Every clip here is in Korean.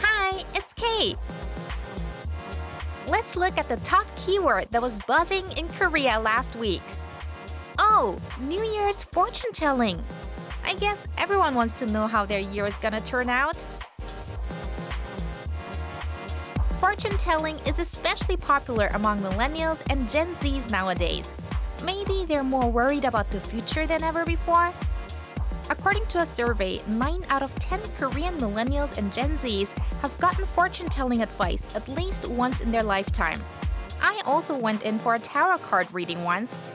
Hi, it's Kate. Let's look at the top keyword that was buzzing in Korea last week. Oh, New Year's fortune telling. I guess everyone wants to know how their year is gonna turn out. Fortune telling is especially popular among millennials and Gen Zs nowadays. Maybe they're more worried about the future than ever before. According to a survey, 9 out of 10 Korean millennials and Gen Zs have gotten fortune telling advice at least once in their lifetime. I also went in for a tarot card reading once.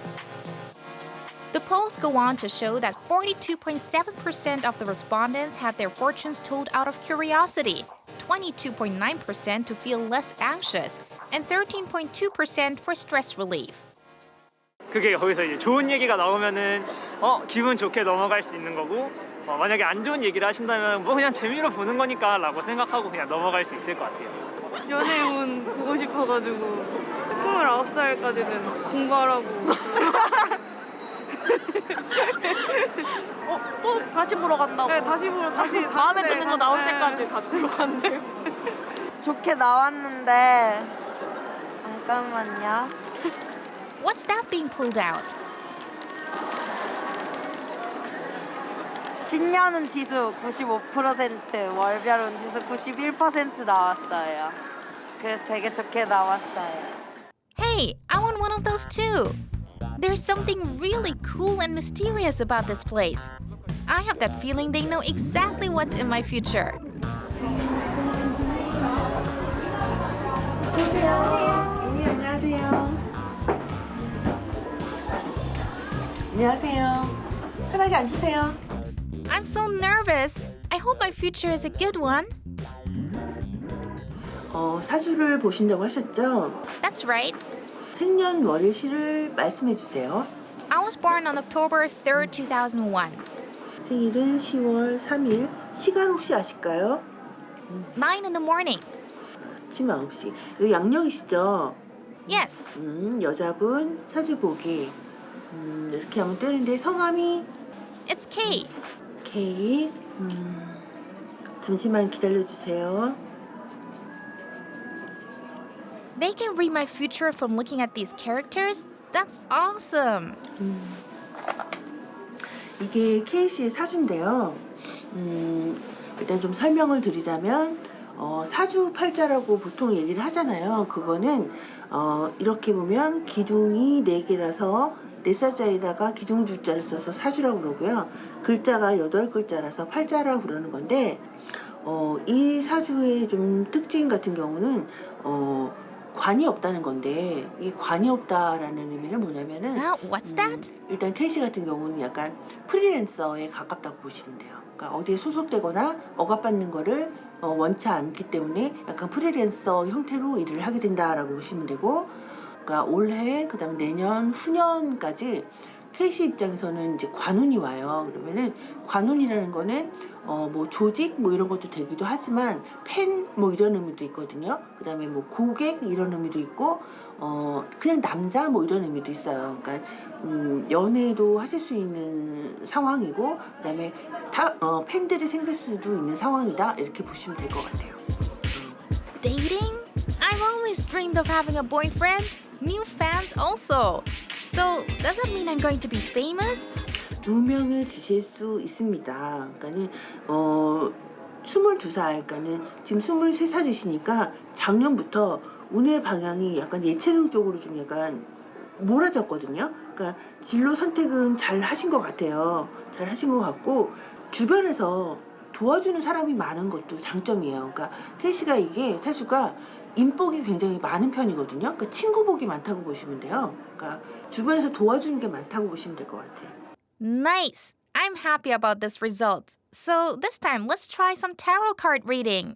The polls go on to show that 42.7% of the respondents had their fortunes told out of curiosity, 22.9% to feel less anxious, and 13.2% for stress relief. 그게 거기서 이제 좋은 얘기가 나오면은 어 기분 좋게 넘어갈 수 있는 거고 어, 만약에 안 좋은 얘기를 하신다면 뭐 그냥 재미로 보는 거니까 라고 생각하고 그냥 넘어갈 수 있을 것 같아요. 연애운 보고 싶어가지고 29살까지는 공부하라고 어, 또 다시 보러 간다고. 네, 다시 보러 다시 마음에 다시 드는 거 나올 네. 때까지 다시 보러 간대요. 좋게 나왔는데 잠깐만요. What's that being pulled out? 신년운 지수 95%, 월별운 지수 91% 나왔어요. 그래서 되게 좋게 나왔어요. Hey, I want one of those too. There's something really cool and mysterious about this place. I have that feeling they know exactly what's in my future. 네, 안녕하세요. 안녕하세요. 편하게 앉으세요. I'm so nervous. I hope my future is a good one. 어, 사주를 보신다고 하셨죠? That's right. 생년월일시를 말씀해 주세요. I was born on October 3rd, 2001. 생일은 10월 3일. 시간 혹시 아실까요? 9 in the morning. 아침 9시. 이거 양력이시죠? Yes, 음, 여자분 사주 보기. 음, 이렇게 하면 뜨는데 성함이 it's Kate. K. 음, 잠시만 기다려 주세요. They can read my future from looking at these characters? That's awesome. 이게 K씨의 사주인데요. 음, 일단 좀 설명을 드리자면 어, 사주 팔자라고 보통 얘기를 하잖아요. 그거는 어, 이렇게 보면 기둥이 4개라서 네 쌀자에다가 기둥줄자를 써서 사주라고 그러고요. 글자가 8글자라서 팔자라고 그러는 건데 어, 이 사주의 좀 특징 같은 경우는 어, 관이 없다는 건데 이 관이 없다라는 의미는 뭐냐면은? 음, 일단 케이시 같은 경우는 약간 프리랜서에 가깝다고 보시면 돼요. 그러니까 어디에 소속되거나 억압받는 거를 어, 원치 않기 때문에 약간 프리랜서 형태로 일을 하게 된다라고 보시면 되고, 그러니까 올해 그다음에 내년 후년까지 케이시 입장에서는 이제 관운이 와요. 그러면은 관운이라는 거는 어 뭐 조직 뭐 이런 것도 되기도 하지만 팬 뭐 이런 의미도 있거든요. 그다음에 뭐 고객 이런 의미도 있고 어 그냥 남자 뭐 이런 의미도 있어요. 그러니까 음 연애도 하실 수 있는 상황이고 그다음에 다 어, 팬들이 생길 수도 있는 상황이다 이렇게 보시면 될 것 같아요. Dating? I've always dreamed of having a boyfriend. New fans also. So, does that mean I'm going to be famous? 유명해지실 수 있습니다. 그러니까는 어 22살, 그러니까는 지금 23살이시니까 작년부터 운의 방향이 약간 예체능 쪽으로 좀 약간 몰아졌거든요. 그러니까 진로 선택은 잘 하신 것 같아요. 잘 하신 것 같고 주변에서 도와주는 사람이 많은 것도 장점이에요. 그러니까 케이시가 이게 사주가 인복이 굉장히 많은 편이거든요. 그러니까 친구복이 많다고 보시면 돼요. 그러니까 주변에서 도와주는 게 많다고 보시면 될 것 같아요. Nice. I'm happy about this result. So, this time, let's try some tarot card reading.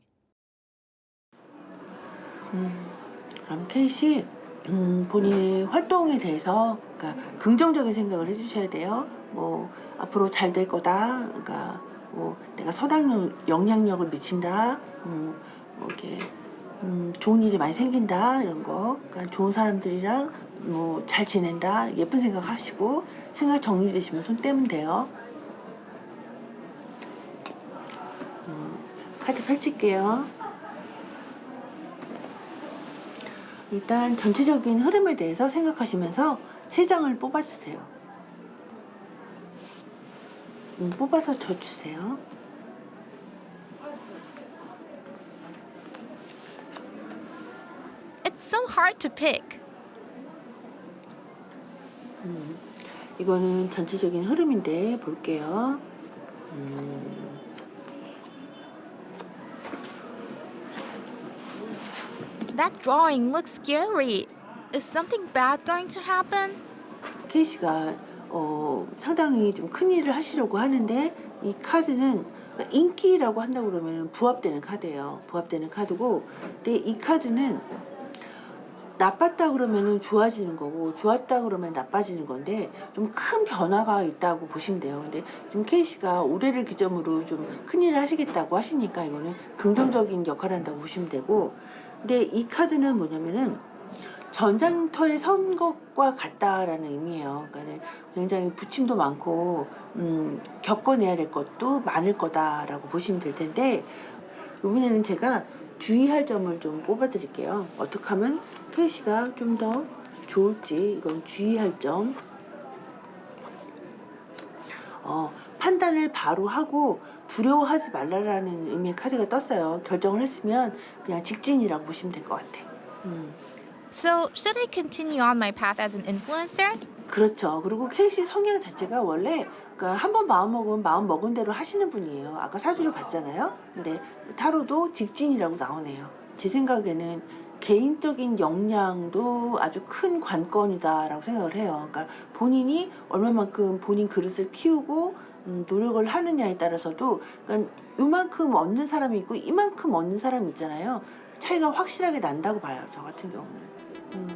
그럼 케이씨 음, 본인의 활동에 대해서 그러니까 긍정적인 생각을 해주셔야 돼요. 뭐 앞으로 잘 될 거다. 그러니까 뭐 내가 선한 영향력을 미친다. 음, 뭐 이렇게 음, 좋은 일이 많이 생긴다 이런 거. 그러니까 좋은 사람들이랑 뭐 잘 지낸다 예쁜 생각 하시고 생각 정리되시면 손 떼면 돼요. 음, 카드 펼칠게요. 일단 전체적인 흐름에 대해서 생각하시면서 세 장을 뽑아주세요. 음, 뽑아서 져주세요. So hard to pick. 이거는 전체적인 흐름인데 볼게요. 음, That drawing looks scary. Is something bad going to happen? 케이씨가 어, 상당히 좀 큰 일을 하시려고 하는데 이 카드는 인기라고 한다고 그러면 부합되는 카드예요. 부합되는 카드고 근데 이 카드는 나빴다 그러면은 좋아지는 거고 좋았다 그러면 나빠지는 건데 좀 큰 변화가 있다고 보시면 돼요. 근데 지금 케이씨가 올해를 기점으로 좀 큰일을 하시겠다고 하시니까 이거는 긍정적인 역할을 한다고 보시면 되고 근데 이 카드는 뭐냐면은 전장터에 선 것과 같다라는 의미예요. 그러니까 굉장히 부침도 많고 음, 겪어내야 될 것도 많을 거다라고 보시면 될 텐데 이번에는 제가 주의할 점을 좀 뽑아드릴게요. 어떻게 하면 케이씨가 좀 더 좋을지 이건 주의할 점. 어, 판단을 바로 하고 두려워하지 말라라는 의미의 카드가 떴어요. 결정을 했으면 그냥 직진이라고 보시면 될 것 같아. 음. So, should I continue on my path as an influencer? 그렇죠. 그리고 케이씨 성향 자체가 원래 그러니까 한 번 마음 먹으면 마음 먹은 대로 하시는 분이에요. 아까 사주를 봤잖아요. 근데 타로도 직진이라고 나오네요. 제 생각에는 개인적인 역량도 아주 큰 관건이다라고 생각을 해요. 그러니까 본인이 얼마만큼 본인 그릇을 키우고 음, 노력을 하느냐에 따라서도 그러니까 이만큼 얻는 사람이 있고 이만큼 얻는 사람이 있잖아요. 차이가 확실하게 난다고 봐요. 저 같은 경우는. 음.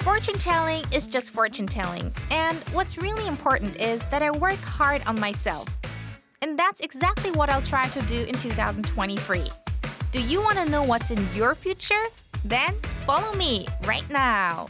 Fortune telling is just fortune telling, and what's really important is that I work hard on myself. And that's exactly what I'll try to do in 2023. Do you want to know what's in your future? Then follow me right now.